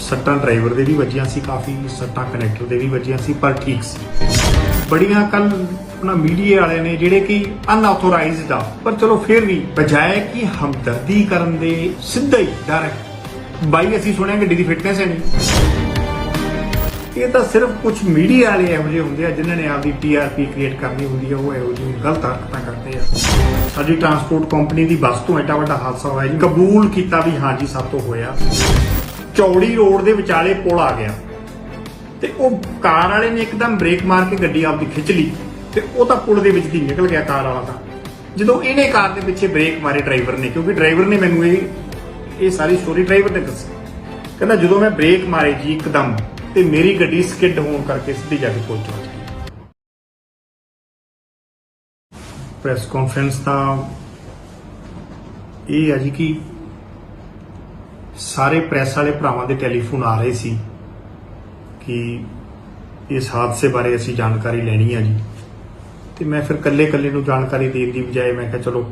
ਸੱਟਾਂ ਡਰਾਈਵਰ ਦੇ ਵੀ ਵੱਜੀਆਂ ਸੀ, ਕਾਫੀ ਸੱਟਾਂ ਕਨੈਕਟਰ ਦੇ ਵੀ ਵੱਜੀਆਂ ਸੀ, ਪਰ ਠੀਕ ਸੀ। ਬੜੀਆਂ ਕੱਲ ਆਪਣਾ ਮੀਡੀਆ ਵਾਲਿਆਂ ਨੇ ਜਿਹੜੇ ਕਿ ਅਨਆਥੋਰਾਈਜ਼ਡ ਆ, ਪਰ ਚਲੋ ਫਿਰ ਵੀ ਬਜਾਏ ਕਿ ਹਮਦਰਦੀ ਕਰਨ ਦੇ ਸਿੱਧਾ ਹੀ ਡਾਇਰੈਕਟ ਬਾਈ, ਅਸੀਂ ਸੁਣਿਆ ਗੱਡੀ ਦੀ ਫਿਟਨੈਸ ਹੈ ਨਹੀਂ। ਇਹ ਤਾਂ ਸਿਰਫ ਕੁਝ ਮੀਡੀਆ ਵਾਲੇ ਇਹੋ ਜਿਹੇ ਹੁੰਦੇ ਆ, ਜਿਨ੍ਹਾਂ ਨੇ ਆਪਦੀ ਟੀਆਰਪੀ ਕ੍ਰੀਏਟ ਕਰਨੀ ਹੁੰਦੀ ਆ, ਉਹ ਇਹੋ ਜਿਹੀ ਗਲਤ ਹਰਕਤਾਂ ਕਰਦੇ ਆ। ਸਾਡੀ ਟਰਾਂਸਪੋਰਟ ਕੰਪਨੀ ਦੀ ਬੱਸ ਤੋਂ ਐਡਾ ਵੱਡਾ ਹਾਦਸਾ ਹੋਇਆ ਜੀ, ਕਬੂਲ ਕੀਤਾ ਵੀ ਹਾਂਜੀ ਸਭ ਤੋਂ ਹੋਇਆ। ਚੌੜੀ ਰੋਡ ਦੇ ਵਿਚਾਲੇ ਪੁਲ ਆ ਗਿਆ। ਤੇ ਉਹ ਕਾਰ ਵਾਲੇ ਨੇ ਇੱਕਦਮ ਬ੍ਰੇਕ ਮਾਰ ਕੇ ਗੱਡੀ ਆਪਦੀ ਖਿੱਚ ਲਈ ਤੇ ਉਹ ਤਾਂ ਪੁਲ ਦੇ ਵਿੱਚ ਦੀ ਨਿਕਲ ਗਿਆ ਕਾਰ ਵਾਲਾ ਤਾਂ। ਜਦੋਂ ਇਹਨੇ ਕਾਰ ਦੇ ਪਿੱਛੇ ਬ੍ਰੇਕ ਮਾਰੇ ਡਰਾਈਵਰ ਨੇ, ਕਿਉਂਕਿ ਡਰਾਈਵਰ ਨੇ ਮੈਨੂੰ ਇਹ ਇਹ ਸਾਰੀ ਸਟੋਰੀ ਡਰਾਈਵਰ ਨੇ ਦੱਸੀ। ਕਹਿੰਦਾ ਜਦੋਂ ਮੈਂ ਬ੍ਰੇਕ ਮਾਰੇ ਜੀ ਇੱਕਦਮ ਤੇ ਮੇਰੀ ਗੱਡੀ ਸਕਿੱਡ ਹੋਣ ਕਰਕੇ ਸਿੱਧੀ ਜਾ ਕੇ ਪੁਲ ਗਈ। ਪ੍ਰੈਸ ਕਾਨਫਰੰਸ ਤਾਂ ਇਹ ਹੈ ਜੀ ਕਿ ਸਾਰੇ ਪ੍ਰੈਸ ਵਾਲੇ ਭਰਾਵਾਂ ਦੇ ਟੈਲੀਫੋਨ ਆ ਰਹੇ ਸੀ ਕਿ ਇਸ ਹਾਦਸੇ ਬਾਰੇ ਅਸੀਂ ਜਾਣਕਾਰੀ ਲੈਣੀ ਹੈ ਜੀ। ਤੇ ਮੈਂ ਫਿਰ ਕੱਲੇ ਕੱਲੇ ਨੂੰ ਜਾਣਕਾਰੀ ਦੇਣ ਦੀ ਬਜਾਏ ਮੈਂ ਕਿਹਾ ਚਲੋ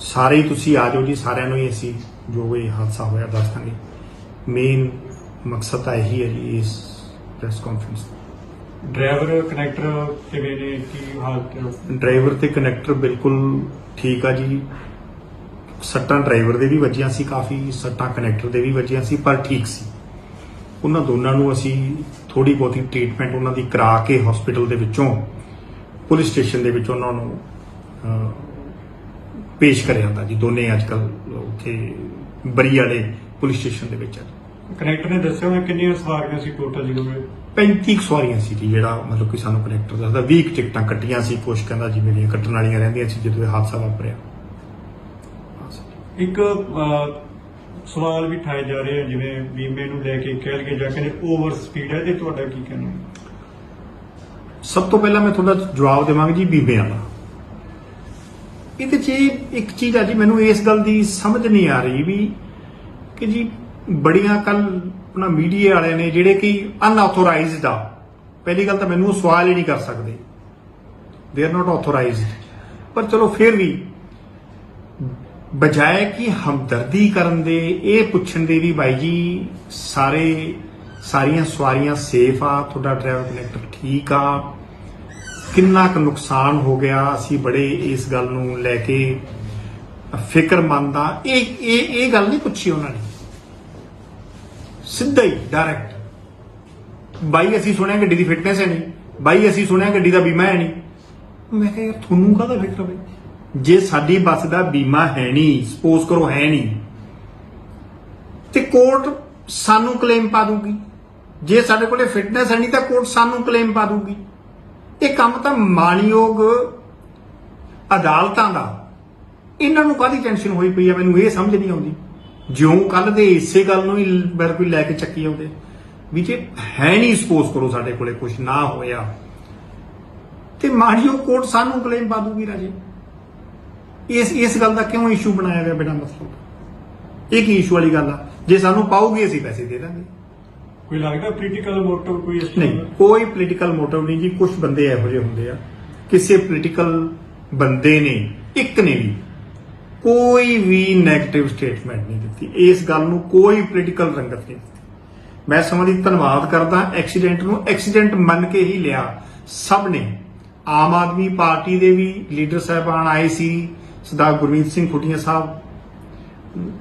ਸਾਰੇ ਹੀ ਤੁਸੀਂ ਆ ਜਾਓ ਜੀ ਸਾਰਿਆਂ ਨੂੰ ਹੀ ਅਸੀਂ ਜੋ ਇਹ ਹਾਦਸਾ ਹੋਇਆ ਦੱਸ ਦਾਂਗੇ। ਮੇਨ ਮਕਸਦ ਤਾਂ ਇਹੀ ਹੈ ਜੀ ਇਸ ਪ੍ਰੈਸ ਕਾਨਫਰੰਸ ਡਰਾਈਵਰ ਕਨੈਕਟਰ ਕਿਵੇਂ ਨੇ? ਕੀ ਹਾਲਤ ਡਰਾਈਵਰ ਤੇ ਕਨੈਕਟਰ ਬਿਲਕੁਲ ਠੀਕ ਆ ਜੀ। ਸੱਟਾਂ ਡਰਾਈਵਰ ਦੇ ਵੀ ਵੱਜੀਆਂ ਸੀ ਕਾਫੀ ਸੱਟਾਂ ਕਨੈਕਟਰ ਦੇ ਵੀ ਵੱਜੀਆਂ ਸੀ ਪਰ ਠੀਕ ਸੀ। ਉਹਨਾਂ ਦੋਨਾਂ ਨੂੰ ਅਸੀਂ ਥੋੜੀ ਬਹੁਤੀ ਟ੍ਰੀਟਮੈਂਟ ਉਹਨਾਂ ਦੀ ਕਰਾ ਕੇ ਹਸਪੀਟਲ ਦੇ ਵਿੱਚੋਂ ਪੁਲਿਸ ਸਟੇਸ਼ਨ ਦੇ ਵਿੱਚ ਉਹਨਾਂ ਨੂੰ ਪੇਸ਼ ਕਰਿਆ ਜਾਂਦਾ ਜੀ ਦੋਨੇ ਅੱਜ ਕੱਲ ਉੱਥੇ ਬਰੀ ਵਾਲੇ ਪੁਲਿਸ ਸਟੇਸ਼ਨ ਦੇ ਵਿੱਚ ਕਨੈਕਟਰ ਨੇ ਦੱਸਿਆ ਹੋਇਆ ਕਿੰਨੀਆਂ ਸਵਾਰੀਆਂ ਸੀ ਟੋਟਲ ਇਹ 35 ਕੁ ਸਵਾਰੀਆਂ ਸੀ ਜੀ ਜਿਹੜਾ ਮਤਲਬ ਕਿ ਸਾਨੂੰ ਕਨੈਕਟਰ ਦੱਸਦਾ। 20 ਕੁ ਟਿਕਟਾਂ ਕੱਟੀਆਂ ਸੀ ਕੁਛ ਕਹਿੰਦਾ ਜੀ ਮੇਰੀਆਂ ਕੱਟਣ ਵਾਲੀਆਂ ਰਹਿੰਦੀਆਂ ਸੀ ਜਦੋਂ ਇਹ ਹਾਦਸਾ ਵਾਪਰਿਆ। ਇੱਕ ਸਵਾਲ ਵੀ ਠਾਏ ਜਾ ਰਹੇ ਆ, ਜਿਵੇਂ ਬੀਮੇ ਨੂੰ ਲੈ ਕੇ ਕਹਿ ਲਗੇ ਜਾ ਕੇ ਓਵਰ ਸਪੀਡ ਹੈ ਤੇ ਤੁਹਾਡਾ ਕੀ ਕਹਿਣਾ? ਸਭ ਤੋਂ ਪਹਿਲਾਂ ਮੈਂ ਤੁਹਾਡਾ ਜਵਾਬ ਦੇਵਾਂਗਾ ਜੀ ਬੀਬੇ ਵਾਲਾ ਇਹਦੇ 'ਚ ਇਹ ਇੱਕ ਚੀਜ਼ ਆ ਜੀ, ਮੈਨੂੰ ਇਸ ਗੱਲ ਦੀ ਸਮਝ ਨਹੀਂ ਆ ਰਹੀ ਵੀ ਕਿ ਜੀ ਬੜੀਆਂ ਕੱਲ ਆਪਣਾ ਮੀਡੀਆ ਵਾਲਿਆਂ ਨੇ ਜਿਹੜੇ ਕਿ ਅਨਆਥੋਰਾਈਜ਼ਡ ਆ, ਪਹਿਲੀ ਗੱਲ ਤਾਂ ਮੈਨੂੰ ਉਹ ਸਵਾਲ ਹੀ ਨਹੀਂ ਕਰ ਸਕਦੇ। ਦੇ ਆਰ ਨਾਟ ਆਥੋਰਾਈਜ਼ਡ ਪਰ ਚਲੋ ਫਿਰ ਵੀ ਬਜਾਏ ਕਿ ਹਮਦਰਦੀ ਕਰਨ ਦੇ, ਇਹ ਪੁੱਛਣ ਦੇ ਵੀ ਬਾਈ ਜੀ, ਸਾਰੇ, ਸਾਰੀਆਂ ਸਵਾਰੀਆਂ ਸੇਫ ਆ, ਤੁਹਾਡਾ ਡਰਾਈਵਰ ਕਨੈਕਟਰ ਠੀਕ ਆ। ਕਿੰਨਾ ਕੁ ਨੁਕਸਾਨ ਹੋ ਗਿਆ, ਅਸੀਂ ਬੜੇ ਇਸ ਗੱਲ ਨੂੰ ਲੈ ਕੇ ਫਿਕਰਮੰਦ ਆ। ਇਹ ਇਹ ਇਹ ਗੱਲ ਨਹੀਂ ਪੁੱਛੀ ਉਹਨਾਂ ਨੇ। ਸਿੱਧਾ ਹੀ ਡਾਇਰੈਕਟ ਬਾਈ, ਅਸੀਂ ਸੁਣਿਆ ਗੱਡੀ ਦੀ ਫਿਟਨੈਸ ਹੈ ਨਹੀਂ। ਬਾਈ, ਅਸੀਂ ਸੁਣਿਆ ਗੱਡੀ ਦਾ ਬੀਮਾ ਹੈ ਨਹੀਂ। ਮੈਂ ਕਿਹਾ, ਯਾਰ, ਤੁਹਾਨੂੰ ਕਾਹਦਾ ਫਿਕਰ ਹੋਵੇ ਜੇ ਸਾਡੀ ਬੱਸ ਦਾ ਬੀਮਾ ਹੈ ਨਹੀਂ ਸਪੋਜ਼ ਕਰੋ ਹੈ ਨਹੀਂ ਤੇ ਕੋਰਟ ਸਾਨੂੰ ਕਲੇਮ ਪਾ ਦੂਗੀ। ਜੇ ਸਾਡੇ ਕੋਲੇ ਫਿਟਨੈਸ ਹੈ ਨਹੀਂ ਤਾਂ ਕੋਰਟ ਸਾਨੂੰ ਕਲੇਮ ਪਾ ਦੂਗੀ। ਇਹ ਕੰਮ ਤਾਂ ਮਾਣਯੋਗ ਅਦਾਲਤਾਂ ਦਾ। ਇਹਨਾਂ ਨੂੰ ਕਾਹਦੀ ਟੈਨਸ਼ਨ ਹੋਈ ਪਈ ਆ? ਮੈਨੂੰ ਇਹ ਸਮਝ ਨਹੀਂ ਆਉਂਦੀ। ਜਿਉਂ ਕੱਲ ਦੇ ਇਸੇ ਗੱਲ ਨੂੰ ਹੀ ਮੇਰੇ ਕੋਈ ਲੈ ਕੇ ਚੱਕੀ ਆਉਂਦੇ। ਵੀ ਜੇ ਹੈ ਨਹੀਂ ਸਪੋਜ਼ ਕਰੋ ਸਾਡੇ ਕੋਲੇ ਕੁਝ ਨਾ ਹੋਇਆ, ਤੇ ਮਾਣਯੋਗ ਕੋਰਟ ਸਾਨੂੰ ਕਲੇਮ ਪਾ ਦੂਗੀ ਰਾਜੇ। ਇਸ ਇਸ ਗੱਲ ਦਾ ਕਿਉਂ ਇਸ਼ੂ ਬਣਾਇਆ ਗਿਆ ਬਿਨਾਂ ਮਤਲਬ ਇਹ ਕੀ ਇਸ਼ੂ ਵਾਲੀ ਗੱਲ ਆ? ਜੇ ਸਾਨੂੰ ਪਾਉਗੀ ਅਸੀਂ ਪੈਸੇ ਦੇ ਦਾਂਗੇ। ਕੋਈ ਲੱਗਦਾ ਪੋਲੀਟੀਕਲ ਮੋਟਿਵ ਕੋਈ ਇਸ ਨਹੀਂ? ਕੋਈ ਪੋਲੀਟੀਕਲ ਮੋਟਿਵ ਨਹੀਂ ਜੀ। ਕੁਝ ਬੰਦੇ ਇਹੋ ਜਿਹੇ ਹੁੰਦੇ ਆ। ਕਿਸੇ ਪੋਲੀਟੀਕਲ ਬੰਦੇ ਨੇ ਇੱਕ ਨੇ ਵੀ ਕੋਈ ਵੀ 네ਗੇਟਿਵ ਸਟੇਟਮੈਂਟ ਨਹੀਂ ਦਿੱਤੀ। ਇਸ ਗੱਲ ਨੂੰ ਕੋਈ ਪੋਲੀਟੀਕਲ ਰੰਗਤ ਨਹੀਂ ਦਿੱਤੀ। ਮੈਂ ਸਮਾਂ ਦੀ ਧੰਨਵਾਦ ਕਰਦਾ। ਐਕਸੀਡੈਂਟ ਨੂੰ ਐਕਸੀਡੈਂਟ ਮੰਨ ਕੇ ਹੀ ਲਿਆ। ਸਭ ਨੇ। ਆਮ ਆਦਮੀ ਪਾਰਟੀ ਦੇ ਵੀ ਲੀਡਰ ਸਾਹਿਬਾਨ ਆਏ ਸੀ। ਸਰਦਾਰ ਗੁਰਮੀਤ ਸਿੰਘ ਖੁੱਟੀਆਂ ਸਾਹਿਬ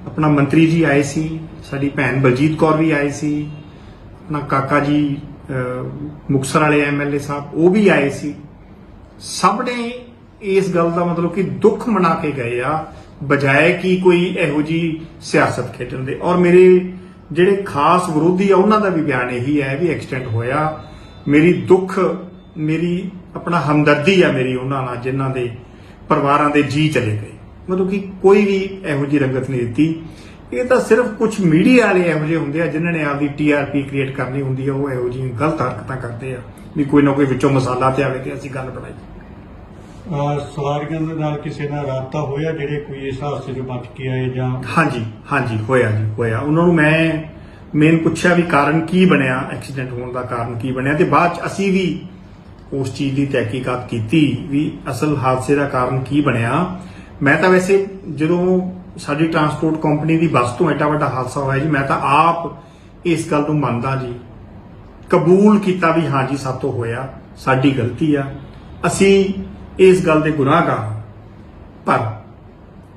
ਆਪਣਾ ਮੰਤਰੀ ਜੀ ਆਏ ਸੀ ਸਾਡੀ ਭੈਣ ਬਲਜੀਤ ਕੌਰ ਵੀ ਆਏ ਸੀ ਆਪਣਾ ਕਾਕਾ ਜੀ ਅਹ, ਮੁਕਤਸਰ ਵਾਲੇ ਐਮਐਲਏ ਸਾਹਿਬ ਉਹ ਵੀ ਆਏ ਸੀ। ਸਭ ਨੇ ਇਸ ਗੱਲ ਦਾ ਮਤਲਬ ਕਿ ਦੁੱਖ ਮਨਾ ਕੇ ਗਏ ਆ ਬਜਾਏ ਕਿ ਕੋਈ ਇਹੋ ਜੀ ਸਿਆਸਤ ਖੇਡਣ ਦੇ। ਔਰ ਮੇਰੇ ਜਿਹੜੇ ਖਾਸ ਵਿਰੋਧੀ ਆ ਉਹਨਾਂ ਦਾ ਵੀ ਬਿਆਨ ਇਹੀ ਹੈ ਵੀ ਐਕਸੀਡੈਂਟ ਹੋਇਆ। ਮੇਰੀ ਦੁੱਖ ਮੇਰੀ ਆਪਣਾ ਹਮਦਰਦੀ ਆ ਮੇਰੀ ਉਹਨਾਂ ਨਾਲ ਜਿਨ੍ਹਾਂ ਦੇ ਪਰਿਵਾਰਾਂ ਦੇ ਜੀ ਚਲੇ ਗਏ। ਮਤਲਬ ਕਿ ਕੋਈ ਵੀ ਇਹੋ ਜੀ ਰੰਗਤ ਨਹੀਂ ਦਿੱਤੀ। ਇਹ ਤਾਂ ਸਿਰਫ ਕੁਝ ਮੀਡੀਆ ਵਾਲੇ ਇਹੋ ਜਿਹੇ ਹੁੰਦੇ ਆ ਜਿਨ੍ਹਾਂ ਨੇ ਆਪਦੀ ਟੀਆਰਪੀ ਕ੍ਰੀਏਟ ਕਰਨੀ ਹੁੰਦੀ ਆ ਉਹ ਇਹੋ ਜਿਹੀਆਂ ਗਲਤ ਹਰਕਤਾਂ ਕਰਦੇ ਆ। ਵੀ ਕੋਈ ਨਾ ਕੋਈ ਵਿੱਚੋਂ ਮਸਾਲਾ ਤੇ ਆਵੇ ਤੇ ਅਸੀਂ ਗੱਲ ਬਣਾਈ। ਸਵਾਰੀਆਂ ਦੇ ਨਾਲ ਕਿਸੇ ਨਾਲ ਰਾਬਤਾ ਹੋਇਆ ਜਿਹੜੇ ਕੋਈ ਇਸ ਹਾਦਸੇ 'ਚੋਂ ਬਚ ਕੇ ਆਏ ਜਾਂ ਹਾਂਜੀ ਹਾਂਜੀ ਹੋਇਆ ਜੀ ਹੋਇਆ। ਉਹਨਾਂ ਨੂੰ ਮੈਂ ਮੇਨ ਪੁੱਛਿਆ ਵੀ ਕਾਰਨ ਕੀ ਬਣਿਆ ਐਕਸੀਡੈਂਟ ਹੋਣ ਦਾ ਕਾਰਨ ਕੀ ਬਣਿਆ ਤੇ ਬਾਅਦ ਚ ਅਸੀਂ ਵੀ ਉਸ ਚੀਜ਼ ਦੀ ਤਹਿਕੀਕਾਤ ਕੀਤੀ ਵੀ ਅਸਲ ਹਾਦਸੇ ਦਾ ਕਾਰਨ ਕੀ ਬਣਿਆ। ਮੈਂ ਤਾਂ ਵੈਸੇ ਜਦੋਂ ਸਾਡੀ ਟਰਾਂਸਪੋਰਟ ਕੰਪਨੀ ਦੀ ਬੱਸ ਤੋਂ ਐਡਾ ਵੱਡਾ ਹਾਦਸਾ ਹੋਇਆ ਜੀ, ਮੈਂ ਤਾਂ ਆਪ ਇਸ ਗੱਲ ਨੂੰ ਮੰਨਦਾ ਜੀ। ਕਬੂਲ ਕੀਤਾ ਵੀ ਹਾਂ ਜੀ, ਸਾਤੋਂ ਹੋਇਆ, ਸਾਡੀ ਗਲਤੀ ਆ। ਅਸੀਂ ਇਸ ਗੱਲ ਦੇ ਗੁਨਾਹਗਾਰ ਹਾਂ। ਪਰ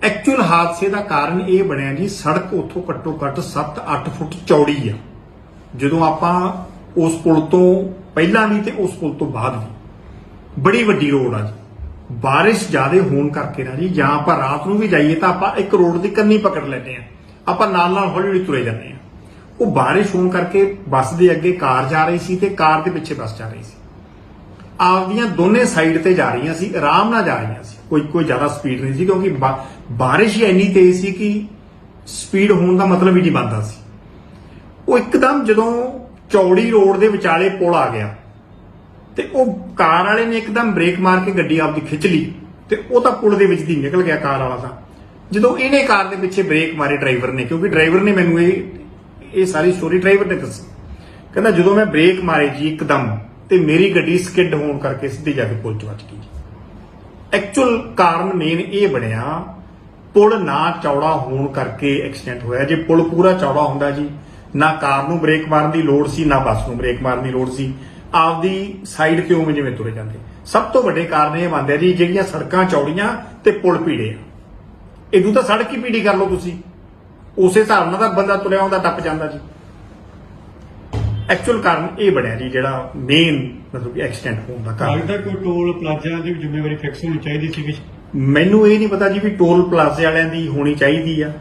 ਐਕਚੁਅਲ ਹਾਦਸੇ ਦਾ ਕਾਰਨ ਇਹ ਬਣਿਆ ਜੀ, ਸੜਕ ਉੱਥੋਂ ਘੱਟੋ ਘੱਟ 7-8 ਫੁੱਟ ਚੌੜੀ ਆ। ਜਦੋਂ ਆਪਾਂ ਉਸ ਪੁਲ ਤੋਂ ਪਹਿਲਾਂ ਵੀ ਤੇ ਉਸ ਪੁਲ ਤੋਂ ਬਾਅਦ ਵੀ। ਬੜੀ ਵੱਡੀ ਰੋਡ ਆ ਜੀ। ਬਾਰਿਸ਼ ਜ਼ਿਆਦਾ ਹੋਣ ਕਰਕੇ ਨਾ ਜੀ, ਜਾਂ ਆਪਾਂ ਰਾਤ ਨੂੰ ਵੀ ਜਾਈਏ ਤਾਂ ਆਪਾਂ ਇੱਕ ਰੋਡ ਦੀ ਕੰਨੀ ਪਕੜ ਲੈਂਦੇ ਆ ਆਪਾਂ ਨਾਲ ਨਾਲ ਹੌਲੀ ਹੌਲੀ ਤੁਰੇ ਜਾਂਦੇ ਆ ਉਹ ਬਾਰਿਸ਼ ਹੋਣ ਕਰਕੇ ਬੱਸ ਦੇ ਅੱਗੇ ਕਾਰ ਜਾ ਰਹੀ ਸੀ ਤੇ ਕਾਰ ਦੇ ਪਿੱਛੇ ਬੱਸ ਜਾ ਰਹੀ ਸੀ। ਆਪਦੀਆਂ ਦੋਨੇ ਸਾਈਡ ਤੇ ਜਾ ਰਹੀਆਂ ਸੀ, ਆਰਾਮ ਨਾਲ ਜਾ ਰਹੀਆਂ ਸੀ। ਕੋਈ ਕੋਈ ਜ਼ਿਆਦਾ ਸਪੀਡ ਨਹੀਂ ਸੀ ਕਿਉਂਕਿ ਬਾ- ਬਾਰਿਸ਼ ਹੀ ਇੰਨੀ ਤੇਜ਼ ਸੀ ਕਿ ਸਪੀਡ ਹੋਣ ਦਾ ਮਤਲਬ ਹੀ ਨਹੀਂ ਬਣਦਾ ਸੀ। ਉਹ ਇੱਕਦਮ ਜਦੋਂ ਚੌੜੀ ਰੋਡ ਦੇ ਵਿਚਾਲੇ ਪੁਲ ਆ ਗਿਆ। ਤੇ ਉਹ ਕਾਰ ਵਾਲੇ ਨੇ ਇੱਕਦਮ ਬ੍ਰੇਕ ਮਾਰ ਕੇ ਗੱਡੀ ਆਪਦੀ ਖਿੱਚ ਲਈ ਤੇ ਉਹ ਤਾਂ ਪੁਲ ਦੇ ਵਿੱਚ ਦੀ ਨਿਕਲ ਗਿਆ ਕਾਰ ਵਾਲਾ ਤਾਂ। ਜਦੋਂ ਇਹਨੇ ਕਾਰ ਦੇ ਪਿੱਛੇ ਬ੍ਰੇਕ ਮਾਰੇ ਡਰਾਈਵਰ ਨੇ, ਕਿਉਂਕਿ ਡਰਾਈਵਰ ਨੇ ਮੈਨੂੰ ਇਹ ਇਹ ਸਾਰੀ ਸਟੋਰੀ ਡਰਾਈਵਰ ਨੇ ਦੱਸੀ। ਕਹਿੰਦਾ, ਜਦੋਂ ਮੈਂ ਬ੍ਰੇਕ ਮਾਰੇ ਜੀ ਇੱਕਦਮ ਤੇ ਮੇਰੀ ਗੱਡੀ ਸਕਿੱਡ ਹੋਣ ਕਰਕੇ ਸਿੱਧੀ ਜਾ ਕੇ ਪੁਲ 'ਚ ਵੱਜ ਗਈ ਐਕਚੁਅਲ ਕਾਰਨ ਮੇਨ ਇਹ ਬਣਿਆ, ਪੁਲ ਨਾ ਚੌੜਾ ਹੋਣ ਕਰਕੇ ਐਕਸੀਡੈਂਟ ਹੋਇਆ। ਜੇ ਪੁਲ ਪੂਰਾ ਚੌੜਾ ਹੁੰਦਾ ਜੀ ਨਾ ਕਾਰ ਨੂੰ ਬ੍ਰੇਕ ਮਾਰਨ ਦੀ ਲੋੜ ਸੀ ਨਾ ਬੱਸ ਨੂੰ ਬ੍ਰੇਕ ਮਾਰਨ ਦੀ ਲੋੜ ਸੀ। ਆਪਦੀ ਸਾਈਡ ਤੇ ਉਵੇਂ ਜਿਵੇਂ ਤੁਰੇ ਜਾਂਦੇ? ਸਭ ਤੋਂ ਵੱਡੇ ਕਾਰਨ ਇਹ ਮੰਨਦੇ ਜੀ ਜਿਹੜੀਆਂ ਸੜਕਾਂ ਚੌੜੀਆਂ ਤੇ ਪੁਲ ਪੀੜੇ ਆ। ਇਦੋਂ ਤਾਂ ਸੜਕ ਹੀ ਪੀੜੀ ਕਰ ਲਓ ਤੁਸੀਂ। ਉਸੇ ਹਿਸਾਬ ਨਾਲ ਤਾਂ ਬੰਦਾ ਤੁਰਿਆ ਹੁੰਦਾ ਟੱਪ ਜਾਂਦਾ ਜੀ। ਐਕਚੁਅਲ ਕਾਰਨ ਇਹ ਬਣਿਆ ਜੀ ਜਿਹੜਾ ਮੇਨ ਮਤਲਬ ਕਿ ਐਕਸੀਡੈਂਟ ਹੋਣ ਦਾ ਕਾਰਨ। ਲੱਗਦਾ ਕੋਈ ਟੋਲ ਪਲਾਜ਼ਾ ਦੀ ਜ਼ਿੰਮੇਵਾਰੀ ਫਿਕਸ ਹੋਣੀ ਚਾਹੀਦੀ ਸੀ ਕਿ ਮੈਨੂੰ ਇਹ ਨਹੀਂ ਪਤਾ ਜੀ ਵੀ ਟੋਲ ਪਲਾਜ਼ੇ ਵਾਲਿਆਂ ਦੀ ਹੋਣੀ ਚਾਹੀਦੀ ਆ।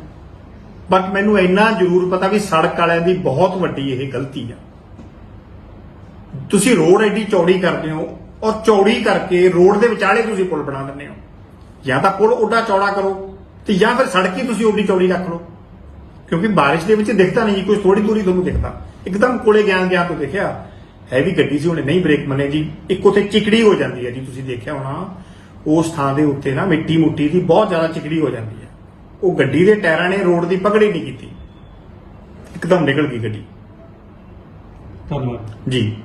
ਬਟ ਮੈਨੂੰ ਇੰਨਾ ਜ਼ਰੂਰ ਪਤਾ ਵੀ ਸੜਕ ਵਾਲਿਆਂ ਦੀ ਬਹੁਤ ਵੱਡੀ ਇਹ ਗਲਤੀ ਆ। ਤੁਸੀਂ ਰੋਡ ਐਡੀ ਚੌੜੀ ਕਰਦੇ ਹੋ ਔਰ ਚੌੜੀ ਕਰਕੇ ਰੋਡ ਦੇ ਵਿਚਾਲੇ ਤੁਸੀਂ ਪੁਲ ਬਣਾ ਦਿੰਦੇ ਹੋ। ਜਾਂ ਤਾਂ ਪੁਲ ਓਡਾ ਚੌੜਾ ਕਰੋ ਤੇ ਜਾਂ ਫਿਰ ਸੜਕ ਹੀ ਤੁਸੀਂ ਓਡੀ ਚੌੜੀ ਰੱਖ ਲਓ। ਕਿਉਂਕਿ ਬਾਰਿਸ਼ ਦੇ ਵਿੱਚ ਦਿਖਦਾ ਨਹੀਂ ਜੀ, ਕੋਈ ਥੋੜੀ ਦੂਰੀ ਤੁਹਾਨੂੰ ਦਿਖਦਾ। ਇੱਕਦਮ ਕੋਲੇ ਗਿਆਨ ਗਿਆ ਤੋਂ ਦੇਖਿਆ ਹੈਵੀ ਗੱਡੀ ਸੀ ਉਹਨੇ ਨਹੀਂ ਬ੍ਰੇਕ ਮੰਨੇ ਜੀ। ਇੱਕ ਉੱਥੇ ਚਿਕੜੀ ਹੋ ਜਾਂਦੀ ਹੈ ਜੀ ਤੁਸੀਂ ਦੇਖਿਆ ਹੋਣਾ ਉਸ ਥਾਂ ਦੇ ਉੱਤੇ ਨਾ ਮਿੱਟੀ ਮੁੱਟੀ ਦੀ ਬਹੁਤ ਜ਼ਿਆਦਾ ਚਿਕੜੀ ਹੋ ਜਾਂਦੀ ਹੈ। ਉਹ ਗੱਡੀ ਦੇ ਟਾਇਰਾਂ ਨੇ ਰੋਡ ਦੀ ਪਕੜ ਨਹੀਂ ਕੀਤੀ। ਇੱਕਦਮ ਨਿਕਲ ਗਈ ਗੱਡੀ। ਧੰਨਵਾਦ। ਜੀ।